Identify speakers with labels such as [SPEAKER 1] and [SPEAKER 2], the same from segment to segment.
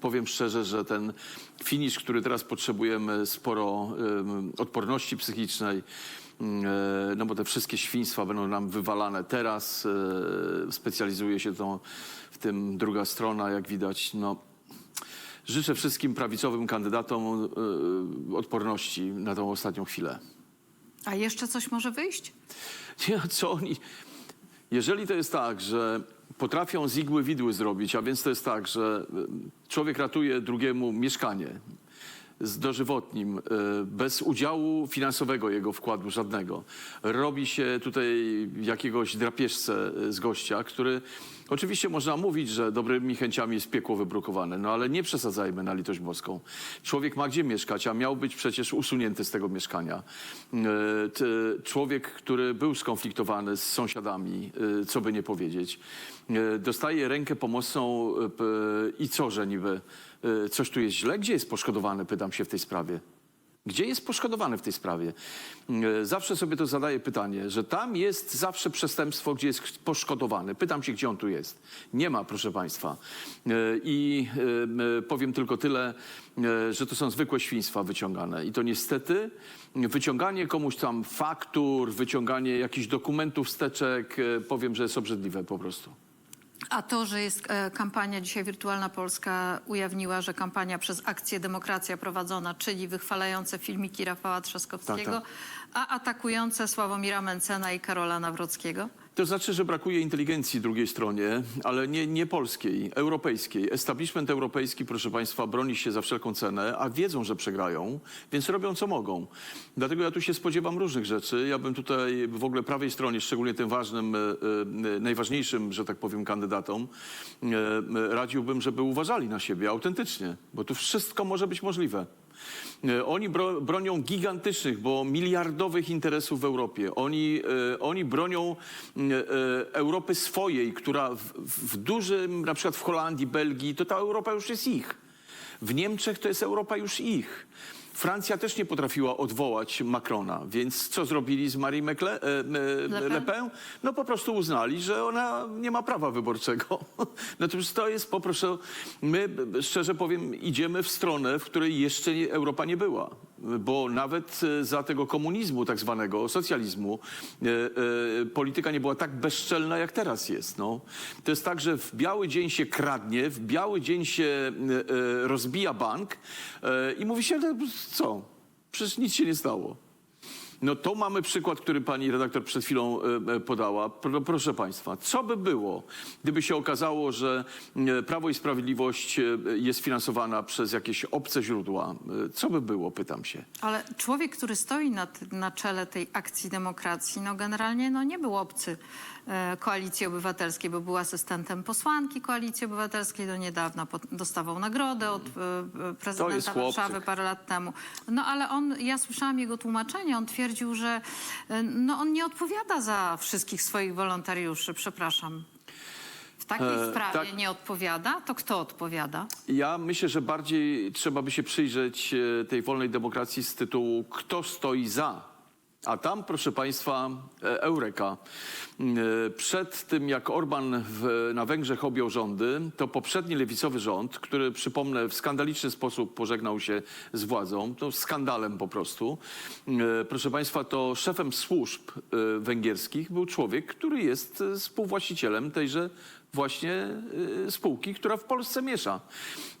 [SPEAKER 1] Powiem szczerze, że ten finisz, który teraz potrzebujemy, sporo odporności psychicznej, no bo te wszystkie świństwa będą nam wywalane teraz. Specjalizuje się to w tym druga strona, jak widać. No, życzę wszystkim prawicowym kandydatom odporności na tą ostatnią chwilę.
[SPEAKER 2] A jeszcze coś może wyjść?
[SPEAKER 1] Nie, co oni... Jeżeli to jest tak, że potrafią z igły widły zrobić, a więc to jest tak, że y, człowiek ratuje drugiemu mieszkanie z dożywotnim, y, bez udziału finansowego jego wkładu żadnego. Robi się tutaj jakiegoś drapieżcę y, z gościa, który oczywiście można mówić, że dobrymi chęciami jest piekło wybrukowane, no ale nie przesadzajmy na litość boską. Człowiek ma gdzie mieszkać, a miał być przecież usunięty z tego mieszkania. T- Człowiek, który był skonfliktowany z sąsiadami, y, co by nie powiedzieć, y, dostaje rękę pomocną i co, że niby coś tu jest źle? Gdzie jest poszkodowany, pytam się w tej sprawie. Gdzie jest poszkodowany w tej sprawie? Y, Zawsze sobie to zadaję pytanie, że tam jest zawsze przestępstwo, gdzie jest poszkodowany. Pytam się, gdzie on tu jest. Nie ma, proszę Państwa. Y, I y, powiem tylko tyle, że to są zwykłe świństwa wyciągane. I to niestety wyciąganie komuś tam faktur, wyciąganie jakichś dokumentów, wsteczek, y, powiem, że jest obrzydliwe po prostu.
[SPEAKER 2] A to, że jest e, kampania dzisiaj Wirtualna Polska ujawniła, że kampania przez Akcję Demokracja prowadzona, czyli wychwalające filmiki Rafała Trzaskowskiego,
[SPEAKER 1] Tak,
[SPEAKER 2] a atakujące Sławomira Mencena i Karola Nawrockiego?
[SPEAKER 1] To znaczy, że brakuje inteligencji drugiej stronie, ale nie, nie polskiej, europejskiej. Establishment europejski, proszę Państwa, broni się za wszelką cenę, a wiedzą, że przegrają, więc robią co mogą. Dlatego ja tu się spodziewam różnych rzeczy. Ja bym tutaj w ogóle prawej stronie, szczególnie tym ważnym, e, e, najważniejszym, że tak powiem, kandydatom, e, radziłbym, żeby uważali na siebie autentycznie, bo tu wszystko może być możliwe. E, Oni bro, bronią gigantycznych, bo miliardowych interesów w Europie. Oni, e, oni bronią e, Europy swojej, która w, w dużym, na przykład w Holandii, Belgii, to ta Europa już jest ich. W Niemczech to jest Europa już ich. Francja też nie potrafiła odwołać Macrona, więc co zrobili z Marie Mekle, e, e,
[SPEAKER 2] Le Pen?
[SPEAKER 1] Le Pen? No po prostu uznali, że ona nie ma prawa wyborczego. Natomiast to jest po prostu, my szczerze powiem, idziemy w stronę, w której jeszcze Europa nie była. Bo nawet e, za tego komunizmu tak zwanego, socjalizmu, e, e, polityka nie była tak bezczelna, jak teraz jest. No. To jest tak, że w biały dzień się kradnie, w biały dzień się rozbija bank i mówi się, "No, co? Przecież nic się nie stało. No to mamy przykład, który pani redaktor przed chwilą e, e, podała. Pro, proszę państwa, co by było, gdyby się okazało, że e, Prawo i Sprawiedliwość jest finansowana przez jakieś obce źródła? Co by było, pytam się.
[SPEAKER 2] Ale człowiek, który stoi na, na czele tej akcji demokracji, no generalnie no, nie był obcy Koalicji Obywatelskiej, bo był asystentem posłanki Koalicji Obywatelskiej do niedawna. Dostawał nagrodę od prezydenta. Warszawy parę lat temu. No ale on, ja słyszałam jego tłumaczenie, on twierdził, że e, no, on nie odpowiada za wszystkich swoich wolontariuszy, przepraszam. W takiej
[SPEAKER 1] E,
[SPEAKER 2] sprawie
[SPEAKER 1] tak.
[SPEAKER 2] nie odpowiada, to kto odpowiada?
[SPEAKER 1] Ja myślę, że bardziej trzeba by się przyjrzeć e, tej wolnej demokracji z tytułu kto stoi za. A tam, proszę Państwa, e, Eureka. E, Przed tym, jak Orban w, na Węgrzech objął rządy, to poprzedni lewicowy rząd, który, przypomnę, w skandaliczny sposób pożegnał się z władzą, to skandalem po prostu. E, Proszę Państwa, to szefem służb węgierskich był człowiek, który jest współwłaścicielem tejże właśnie spółki, która w Polsce miesza.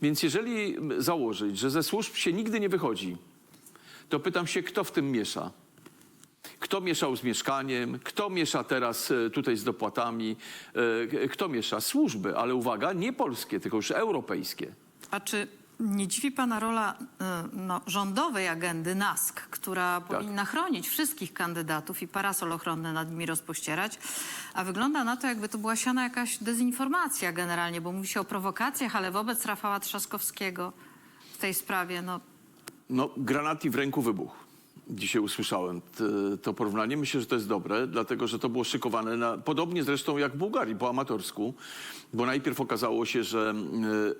[SPEAKER 1] Więc jeżeli założyć, że ze służb się nigdy nie wychodzi, to pytam się, kto w tym miesza? Kto mieszał z mieszkaniem? Kto miesza teraz e, tutaj z dopłatami? E, Kto miesza? Służby, ale uwaga, nie polskie, tylko już europejskie.
[SPEAKER 2] A czy nie dziwi pana rola y, no, rządowej agendy NASK, która powinna chronić wszystkich kandydatów i parasol ochronny nad nimi rozpościerać? A wygląda na to, jakby to była siana jakaś dezinformacja generalnie, bo mówi się o prowokacjach, ale wobec Rafała Trzaskowskiego w tej sprawie, no
[SPEAKER 1] No, granat i w ręku wybuch. Dzisiaj usłyszałem to porównanie. Myślę, że to jest dobre, dlatego że to było szykowane na, podobnie zresztą jak w Bułgarii, po amatorsku, bo najpierw okazało się, że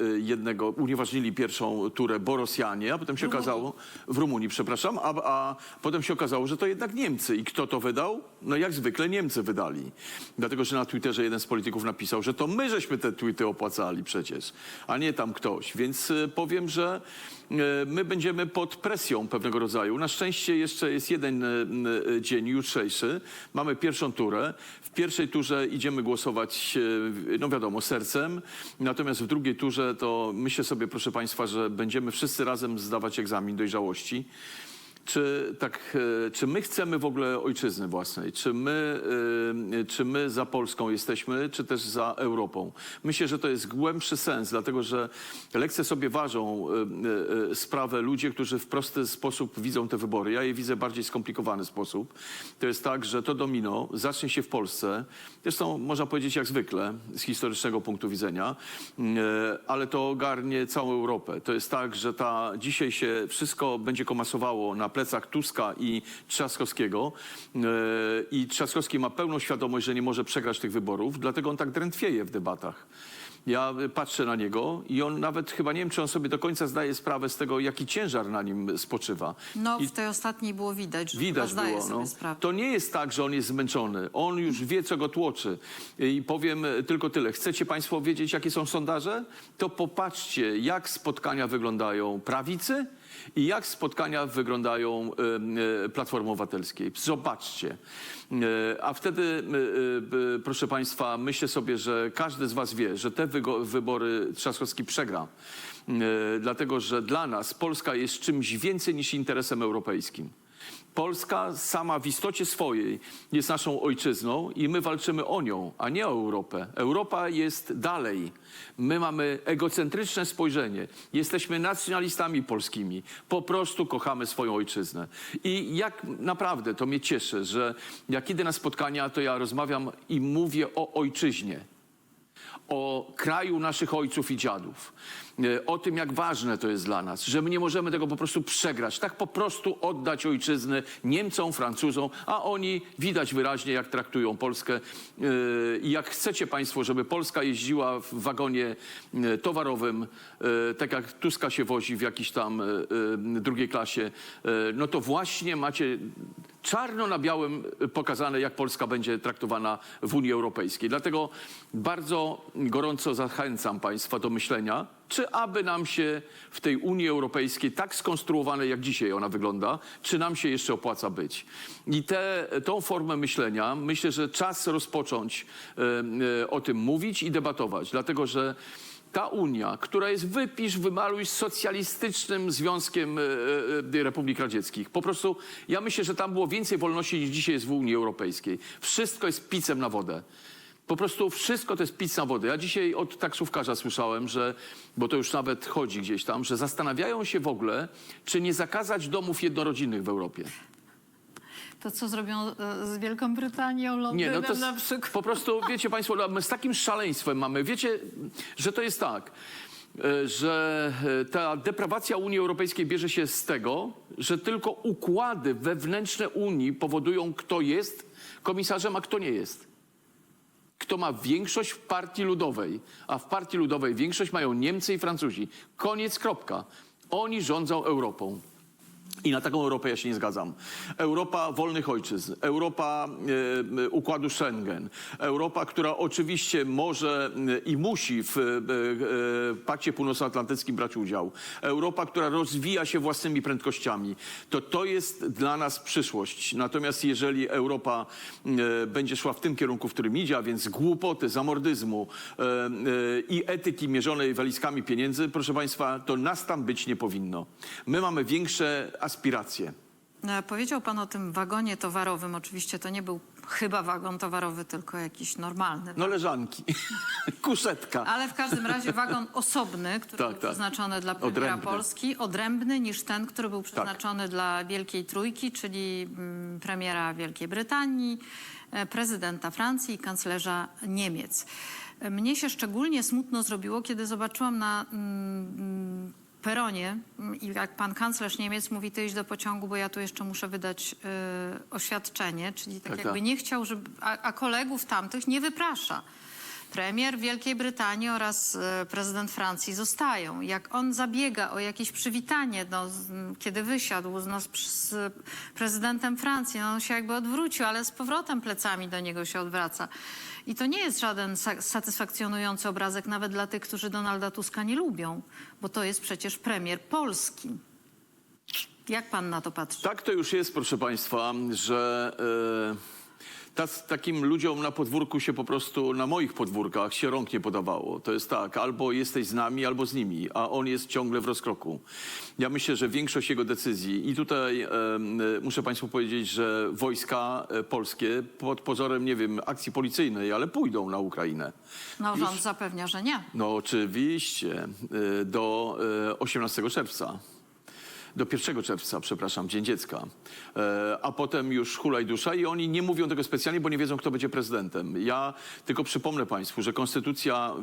[SPEAKER 1] y, y, jednego unieważnili pierwszą turę, bo Rosjanie, a potem się okazało, w Rumunii, przepraszam, a, a potem się okazało, że to jednak Niemcy. I kto to wydał? No jak zwykle Niemcy wydali. Dlatego, że na Twitterze jeden z polityków napisał, że to my żeśmy te tweety opłacali przecież, a nie tam ktoś. Więc y, powiem, że my będziemy pod presją pewnego rodzaju. Na szczęście jeszcze jest jeden y, y, dzień, jutrzejszy. Mamy pierwszą turę. W pierwszej turze idziemy głosować, no wiadomo, sercem. Natomiast w drugiej turze to myślę sobie, proszę Państwa, że będziemy wszyscy razem zdawać egzamin dojrzałości. Czy, tak, e, czy my chcemy w ogóle ojczyzny własnej? Czy my, e, czy my za Polską jesteśmy, czy też za Europą? Myślę, że to jest głębszy sens, dlatego że lekcje sobie ważą e, sprawę ludzie, którzy w prosty sposób widzą te wybory. Ja je widzę w bardziej skomplikowany sposób. To jest tak, że to domino zacznie się w Polsce. Zresztą można powiedzieć jak zwykle z historycznego punktu widzenia, ale to ogarnie całą Europę. To jest tak, że ta, dzisiaj się wszystko będzie komasowało na plecach Tuska i Trzaskowskiego e, i Trzaskowski ma pełną świadomość, że nie może przegrać tych wyborów, dlatego on tak drętwieje w debatach. Ja y, patrzę na niego i on nawet chyba nie wiem, czy on sobie do końca zdaje sprawę z tego, jaki ciężar na nim spoczywa.
[SPEAKER 2] No,
[SPEAKER 1] I
[SPEAKER 2] w tej ostatniej było widać, że
[SPEAKER 1] Widać
[SPEAKER 2] zdaje
[SPEAKER 1] było.
[SPEAKER 2] sobie
[SPEAKER 1] No.
[SPEAKER 2] sprawę.
[SPEAKER 1] To nie jest tak, że on jest zmęczony. On już wie, co go tłoczy. I powiem e, tylko tyle. Chcecie Państwo wiedzieć, jakie są sondaże? To popatrzcie, jak spotkania wyglądają prawicy i jak spotkania wyglądają e, Platformy Obywatelskiej. Zobaczcie. E, A wtedy, e, proszę Państwa, myślę sobie, że każdy z Was wie, że te wybory Trzaskowski przegra. Dlatego, że dla nas Polska jest czymś więcej niż interesem europejskim. Polska sama w istocie swojej jest naszą ojczyzną i my walczymy o nią, a nie o Europę. Europa jest dalej. My mamy egocentryczne spojrzenie. Jesteśmy nacjonalistami polskimi. Po prostu kochamy swoją ojczyznę. I jak naprawdę to mnie cieszy, że jak idę na spotkania, to ja rozmawiam i mówię o ojczyźnie o kraju naszych ojców i dziadów, e, o tym, jak ważne to jest dla nas, że my nie możemy tego po prostu przegrać, tak po prostu oddać ojczyznę Niemcom, Francuzom, a oni widać wyraźnie, jak traktują Polskę e, i jak chcecie Państwo, żeby Polska jeździła w wagonie e, towarowym, tak jak Tuska się wozi w jakiejś tam drugiej klasie, no to właśnie macie czarno na białym pokazane, jak Polska będzie traktowana w Unii Europejskiej. Dlatego bardzo gorąco zachęcam Państwa do myślenia, czy aby nam się w tej Unii Europejskiej, tak skonstruowanej jak dzisiaj ona wygląda, czy nam się jeszcze opłaca być. I tę tą formę myślenia myślę, że czas rozpocząć e, e, o tym mówić i debatować, dlatego że ta Unia, która jest wypisz, wymaluj socjalistycznym Związkiem e, e, Republik Radzieckich. Po prostu ja myślę, że tam było więcej wolności niż dzisiaj jest w Unii Europejskiej. Wszystko jest picem na wodę. Po prostu wszystko to jest pic na wodę. Ja dzisiaj od taksówkarza słyszałem, że, bo to już nawet chodzi gdzieś tam, że zastanawiają się w ogóle, czy nie zakazać domów jednorodzinnych w Europie.
[SPEAKER 2] To co zrobią e, z Wielką Brytanią,
[SPEAKER 1] Nie,
[SPEAKER 2] Londynem
[SPEAKER 1] no to
[SPEAKER 2] na przykład?
[SPEAKER 1] po prostu, wiecie Państwo, no, my z takim szaleństwem mamy. Wiecie, że to jest tak, e, że e, ta deprawacja Unii Europejskiej bierze się z tego, że tylko układy wewnętrzne Unii powodują, kto jest komisarzem, a kto nie jest. Kto ma większość w partii ludowej, a w partii ludowej większość mają Niemcy i Francuzi. Koniec, kropka. Oni rządzą Europą. I na taką Europę ja się nie zgadzam. Europa wolnych ojczyzn, Europa e, układu Schengen, Europa, która oczywiście może e, i musi w e, e, Pakcie Północnoatlantyckim brać udział, Europa, która rozwija się własnymi prędkościami, to to jest dla nas przyszłość. Natomiast jeżeli Europa e, będzie szła w tym kierunku, w którym idzie, a więc głupoty, zamordyzmu i etyki mierzonej walizkami pieniędzy, proszę Państwa, to nas tam być nie powinno. My mamy większe aspiracje.
[SPEAKER 2] E, Powiedział pan o tym wagonie towarowym. Oczywiście to nie był chyba wagon towarowy, tylko jakiś normalny.
[SPEAKER 1] No leżanki, kuszetka.
[SPEAKER 2] Ale w każdym razie wagon osobny, który
[SPEAKER 1] Tak,
[SPEAKER 2] był
[SPEAKER 1] tak.
[SPEAKER 2] przeznaczony dla premiera
[SPEAKER 1] Odrębny.
[SPEAKER 2] Polski, odrębny niż ten, który był przeznaczony dla Wielkiej Trójki, czyli mm, premiera Wielkiej Brytanii, e, prezydenta Francji i kanclerza Niemiec. E, Mnie się szczególnie smutno zrobiło, kiedy zobaczyłam na mm, mm, peronie mm, i jak pan kanclerz Niemiec mówi, ty idź do pociągu, bo ja tu jeszcze muszę wydać y, oświadczenie, czyli tak,
[SPEAKER 1] Tak,
[SPEAKER 2] jakby
[SPEAKER 1] tak.
[SPEAKER 2] nie chciał, żeby, a, a kolegów tamtych nie wyprasza. Premier Wielkiej Brytanii oraz e, prezydent Francji zostają. Jak on zabiega o jakieś przywitanie, no, kiedy wysiadł z, no, z, prezydentem Francji, no, on się jakby odwrócił, ale z powrotem plecami do niego się odwraca. I to nie jest żaden sa- satysfakcjonujący obrazek nawet dla tych, którzy Donalda Tuska nie lubią, bo to jest przecież premier Polski. Jak pan na to patrzy?
[SPEAKER 1] Tak to już jest, proszę Państwa, że e, tac- takim ludziom na podwórku się po prostu, na moich podwórkach się rąk nie podawało. To jest tak, albo jesteś z nami, albo z nimi, a on jest ciągle w rozkroku. Ja myślę, że większość jego decyzji i tutaj e, muszę Państwu powiedzieć, że wojska e, polskie pod pozorem, nie wiem, akcji policyjnej, ale pójdą na Ukrainę.
[SPEAKER 2] No rząd zapewnia, że nie.
[SPEAKER 1] No oczywiście, y, do y, 18 czerwca. Do 1 czerwca, przepraszam, Dzień Dziecka. E, A potem już hulaj dusza i oni nie mówią tego specjalnie, bo nie wiedzą, kto będzie prezydentem. Ja tylko przypomnę Państwu, że konstytucja,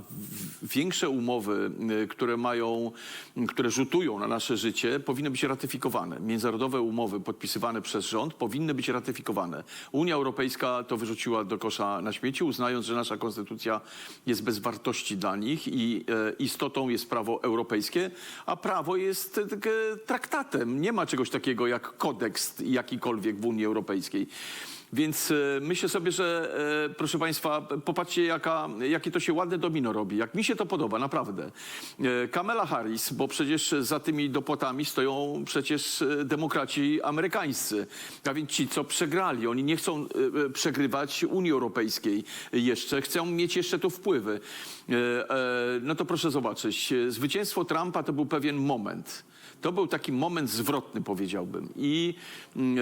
[SPEAKER 1] większe umowy, y, które mają, które rzutują na nasze życie, powinny być ratyfikowane. Międzynarodowe umowy podpisywane przez rząd powinny być ratyfikowane. Unia Europejska to wyrzuciła do kosza na śmieci, uznając, że nasza konstytucja jest bez wartości dla nich i e, istotą jest prawo europejskie, a prawo jest e, e, traktatem. Nie ma czegoś takiego jak kodeks jakikolwiek w Unii Europejskiej. Więc e, myślę sobie, że e, proszę Państwa, popatrzcie, jaka, jakie to się ładne domino robi. Jak mi się to podoba, naprawdę. E, Kamala Harris, bo przecież za tymi dopłatami stoją przecież demokraci amerykańscy. A więc ci, co przegrali, oni nie chcą przegrywać Unii Europejskiej jeszcze, chcą mieć jeszcze tu wpływy. No to proszę zobaczyć, zwycięstwo Trumpa to był pewien moment. To był taki moment zwrotny, powiedziałbym. I, mm,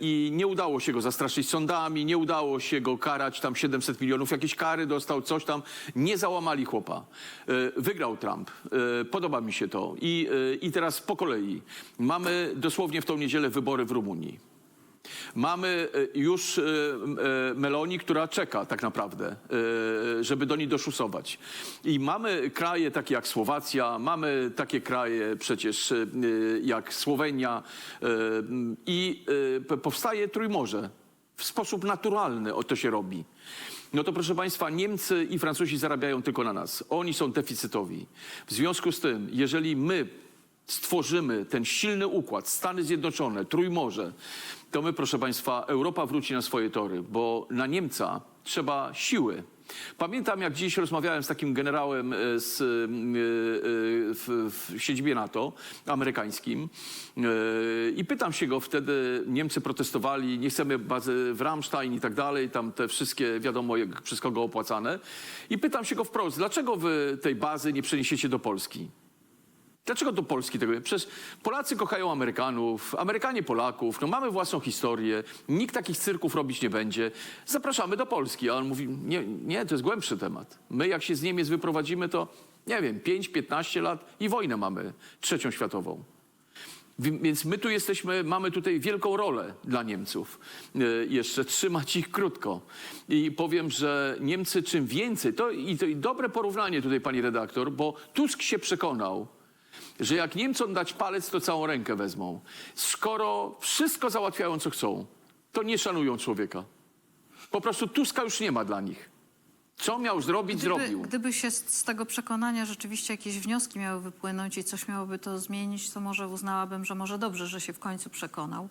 [SPEAKER 1] I nie udało się go zastraszyć sądami, nie udało się go karać, tam 700 milionów, jakieś kary dostał, coś tam. Nie załamali chłopa. E, Wygrał Trump. E, Podoba mi się to. I, e, I teraz po kolei. Mamy dosłownie w tą niedzielę wybory w Rumunii. Mamy już Meloni, która czeka tak naprawdę, żeby do niej doszusować. I mamy kraje takie jak Słowacja, mamy takie kraje przecież jak Słowenia i powstaje Trójmorze. W sposób naturalny o to się robi. No to proszę Państwa, Niemcy i Francuzi zarabiają tylko na nas. Oni są deficytowi. W związku z tym, jeżeli my stworzymy ten silny układ, Stany Zjednoczone, Trójmorze, to my, proszę Państwa, Europa wróci na swoje tory, bo na Niemca trzeba siły. Pamiętam, jak dziś rozmawiałem z takim generałem e, z, e, e, w, w siedzibie NATO amerykańskim i pytam się go wtedy, Niemcy protestowali, nie chcemy bazy w Ramstein i tak dalej, tam te wszystkie, wiadomo, jak przez kogo opłacane. I pytam się go wprost, dlaczego wy tej bazy nie przeniesiecie do Polski? Dlaczego do Polski tego? Przecież Polacy kochają Amerykanów, Amerykanie Polaków, no mamy własną historię, nikt takich cyrków robić nie będzie. Zapraszamy do Polski. A on mówi, nie, nie, to jest głębszy temat. My jak się z Niemiec wyprowadzimy, to nie wiem, 5-15 lat i wojnę mamy, trzecią światową. Wi- Więc my tu jesteśmy, mamy tutaj wielką rolę dla Niemców. E, Jeszcze trzymać ich krótko. I powiem, że Niemcy czym więcej, to i, to i dobre porównanie tutaj pani redaktor, bo Tusk się przekonał, że jak Niemcom dać palec, to całą rękę wezmą. Skoro wszystko załatwiają, co chcą, to nie szanują człowieka. Po prostu Tuska już nie ma dla nich. Co miał zrobić,
[SPEAKER 2] Gdyby,
[SPEAKER 1] zrobił.
[SPEAKER 2] gdyby się z, z tego przekonania rzeczywiście jakieś wnioski miały wypłynąć i coś miałoby to zmienić, to może uznałabym, że może dobrze, że się w końcu przekonał.